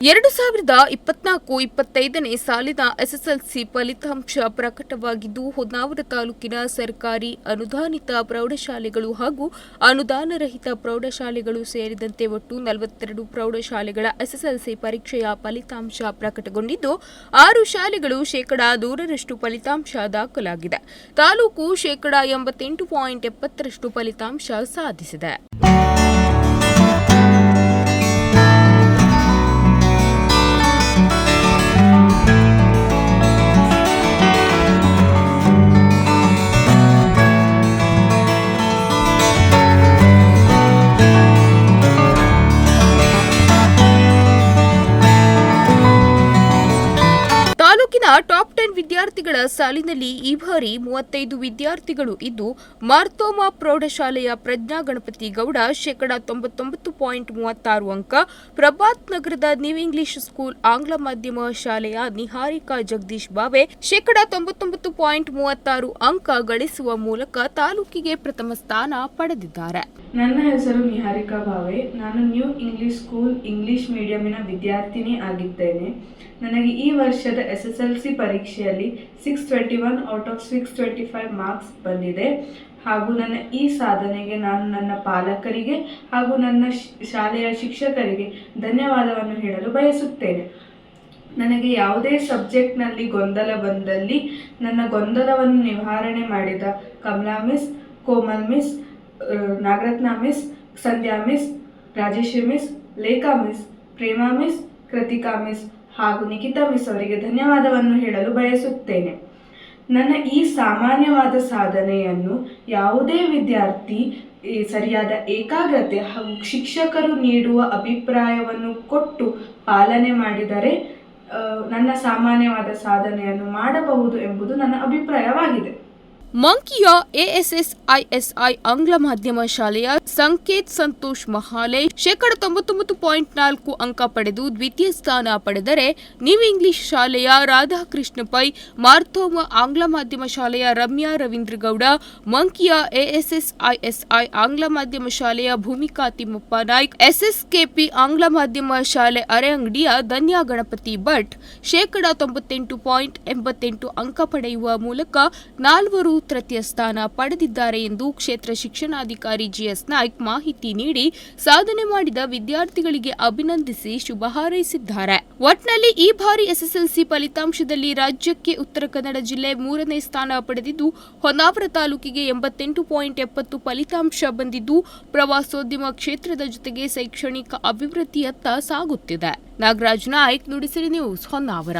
ಎರಡು ಸಾವಿರದ ಇಪ್ಪತ್ನಾಲ್ಕು ಇಪ್ಪತ್ತೈದನೇ ಸಾಲಿನ ಎಸ್ಎಸ್ಎಲ್ಸಿ ಫಲಿತಾಂಶ ಪ್ರಕಟವಾಗಿದ್ದು, ಹೊನ್ನಾವರ ತಾಲೂಕಿನ ಸರ್ಕಾರಿ ಅನುದಾನಿತ ಪ್ರೌಢಶಾಲೆಗಳು ಹಾಗೂ ಅನುದಾನರಹಿತ ಪ್ರೌಢಶಾಲೆಗಳು ಸೇರಿದಂತೆ ಒಟ್ಟು ನಲವತ್ತೆರಡು ಪ್ರೌಢಶಾಲೆಗಳ ಎಸ್ಎಸ್ಎಲ್ಸಿ ಪರೀಕ್ಷೆಯ ಫಲಿತಾಂಶ ಪ್ರಕಟಗೊಂಡಿದ್ದು, ಆರು ಶಾಲೆಗಳು ಶೇಕಡಾ ನೂರರಷ್ಟು ಫಲಿತಾಂಶ ದಾಖಲಾಗಿದೆ. ತಾಲೂಕು ಶೇಕಡಾ ಎಂಬತ್ತೆಂಟು ಪಾಯಿಂಟ್ ಎಪ್ಪತ್ತರಷ್ಟು ಫಲಿತಾಂಶ ಸಾಧಿಸಿದೆ. ಟಾಪ್ ಟೆನ್ ವಿದ್ಯಾರ್ಥಿಗಳ ಸಾಲಿನಲ್ಲಿ ಈ ಬಾರಿ ಮೂವತ್ತೈದು ವಿದ್ಯಾರ್ಥಿಗಳು ಇದ್ದು, ಮಾರ್ತೋಮಾ ಪ್ರೌಢಶಾಲೆಯ ಪ್ರಜ್ಞಾ ಗಣಪತಿ ಗೌಡ ಶೇಕಡಾ ತೊಂಬತ್ತೊಂಬತ್ತು ಪಾಯಿಂಟ್ ಮೂವತ್ತಾರು ಅಂಕ, ಪ್ರಭಾತ್ ನಗರದ ನ್ಯೂ ಇಂಗ್ಲಿಷ್ ಸ್ಕೂಲ್ ಆಂಗ್ಲ ಮಾಧ್ಯಮ ಶಾಲೆಯ ನಿಹಾರಿಕಾ ಜಗದೀಶ್ ಬಾವೆ ಶೇಕಡಾ ತೊಂಬತ್ತೊಂಬತ್ತು ಪಾಯಿಂಟ್ ಮೂವತ್ತಾರು ಅಂಕ ಗಳಿಸುವ ಮೂಲಕ ತಾಲೂಕಿಗೆ ಪ್ರಥಮ ಸ್ಥಾನ ಪಡೆದಿದ್ದಾರೆ. ನನ್ನ ಹೆಸರು ನಿಹಾರಿಕಾ ಭಾವೆ. ನಾನು ನ್ಯೂ ಇಂಗ್ಲಿಷ್ ಸ್ಕೂಲ್ ಇಂಗ್ಲಿಷ್ ಮೀಡಿಯಮಿನ ವಿದ್ಯಾರ್ಥಿನಿ ಆಗಿದ್ದೇನೆ. ನನಗೆ ಈ ವರ್ಷದ ಎಸ್ ಎಸ್ ಎಲ್ ಸಿ ಪರೀಕ್ಷೆಯಲ್ಲಿ six twenty one out of six twenty five marks ಬಂದಿದೆ. ಹಾಗೂ ನನ್ನ ಈ ಸಾಧನೆಗೆ ನಾನು ನನ್ನ ಪಾಲಕರಿಗೆ ಹಾಗೂ ನನ್ನ ಶಾಲೆಯ ಶಿಕ್ಷಕರಿಗೆ ಧನ್ಯವಾದವನ್ನು ಹೇಳಲು ಬಯಸುತ್ತೇನೆ. ನನಗೆ ಯಾವುದೇ ಸಬ್ಜೆಕ್ಟ್ನಲ್ಲಿ ಗೊಂದಲ ಬಂದಲ್ಲಿ ನನ್ನ ಗೊಂದಲವನ್ನು ನಿವಾರಣೆ ಮಾಡಿದ Kamala miss Komal miss Nagaratna miss, Sandhya miss, Rajeshi miss, Lekha miss, Prema miss, Krithika miss ಹಾಗೂ ನಿಖಿತಾ ಮಿಸ್ ಅವರಿಗೆ ಧನ್ಯವಾದವನ್ನು ಹೇಳಲು ಬಯಸುತ್ತೇನೆ. ನನ್ನ ಈ ಸಾಮಾನ್ಯವಾದ ಸಾಧನೆಯನ್ನು ಯಾವುದೇ ವಿದ್ಯಾರ್ಥಿ ಸರಿಯಾದ ಏಕಾಗ್ರತೆ ಹಾಗೂ ಶಿಕ್ಷಕರು ನೀಡುವ ಅಭಿಪ್ರಾಯವನ್ನು ಕೊಟ್ಟು ಪಾಲನೆ ಮಾಡಿದರೆ ನನ್ನ ಸಾಮಾನ್ಯವಾದ ಸಾಧನೆಯನ್ನು ಮಾಡಬಹುದು ಎಂಬುದು ನನ್ನ ಅಭಿಪ್ರಾಯವಾಗಿದೆ. ಮಂಕಿಯ ಎಎಸ್ಎಸ್ ಐಎಸ್ಐ ಆಂಗ್ಲ ಮಾಧ್ಯಮ ಶಾಲೆಯ ಸಂಕೇತ್ ಸಂತೋಷ್ ಮಹಾಲೆ ಶೇಕಡ ತೊಂಬತ್ತೊಂಬತ್ತು ಪಾಯಿಂಟ್ ನಾಲ್ಕು ಅಂಕ ಪಡೆದು ದ್ವಿತೀಯ ಸ್ಥಾನ ಪಡೆದರೆ ನ್ಯೂ ಇಂಗ್ಲಿಷ್ ಶಾಲೆಯ ರಾಧಾಕೃಷ್ಣ ಪೈ ಮಾರ್ಥೋಮ ಆಂಗ್ಲ ಮಾಧ್ಯಮ ಶಾಲೆಯ ರಮ್ಯಾ ರವೀಂದ್ರಗೌಡ ಮಂಕಿಯ ಎಎಸ್ಎಸ್ ಐಎಸ್ಐ ಆಂಗ್ಲ ಮಾಧ್ಯಮ ಶಾಲೆಯ ಭೂಮಿಕಾ ತಿಮ್ಮಪ್ಪ ನಾಯ್ಕ್ ಎಸ್ಎಸ್ಕೆಪಿ ಆಂಗ್ಲ ಮಾಧ್ಯಮ ಶಾಲೆ ಅರೆಅಂಗಡಿಯ ಧನ್ಯಾ ಗಣಪತಿ ಭಟ್, ಶೇಕಡ ತೊಂಬತ್ತೆಂಟು ಪಾಯಿಂಟ್ ಎಂಬತ್ತೆಂಟು ಅಂಕ ಪಡೆಯುವ ಮೂಲಕ ನಾಲ್ವರು ತೃತೀಯ ಸ್ಥಾನ ಪಡೆದಿದ್ದಾರೆ ಎಂದು ಕ್ಷೇತ್ರ ಶಿಕ್ಷಣಾಧಿಕಾರಿ ಜಿಎಸ್ ನಾಯ್ಕ್ ಮಾಹಿತಿ ನೀಡಿ ಸಾಧನೆ ಮಾಡಿದ ವಿದ್ಯಾರ್ಥಿಗಳಿಗೆ ಅಭಿನಂದಿಸಿ ಶುಭ ಹಾರೈಸಿದ್ದಾರೆ. ಒಟ್ನಲ್ಲಿ ಈ ಬಾರಿ ಎಸ್ಎಸ್ಎಲ್ಸಿ ಫಲಿತಾಂಶದಲ್ಲಿ ರಾಜ್ಯಕ್ಕೆ ಉತ್ತರ ಕನ್ನಡ ಜಿಲ್ಲೆ ಮೂರನೇ ಸ್ಥಾನ ಪಡೆದಿದ್ದು, ಹೊನ್ನಾವರ ತಾಲೂಕಿಗೆ ಎಂಬತ್ತೆಂಟು ಪಾಯಿಂಟ್ ಎಪ್ಪತ್ತು ಫಲಿತಾಂಶ ಬಂದಿದ್ದು, ಪ್ರವಾಸೋದ್ಯಮ ಕ್ಷೇತ್ರದ ಜೊತೆಗೆ ಶೈಕ್ಷಣಿಕ ಅಭಿವೃದ್ಧಿಯತ್ತ ಸಾಗುತ್ತಿದೆ. ನಾಗರಾಜ್ ನಾಯ್ಕ್ ನುಡಿಸಿರಿ ನ್ಯೂಸ್ ಹೊನ್ನಾವರ.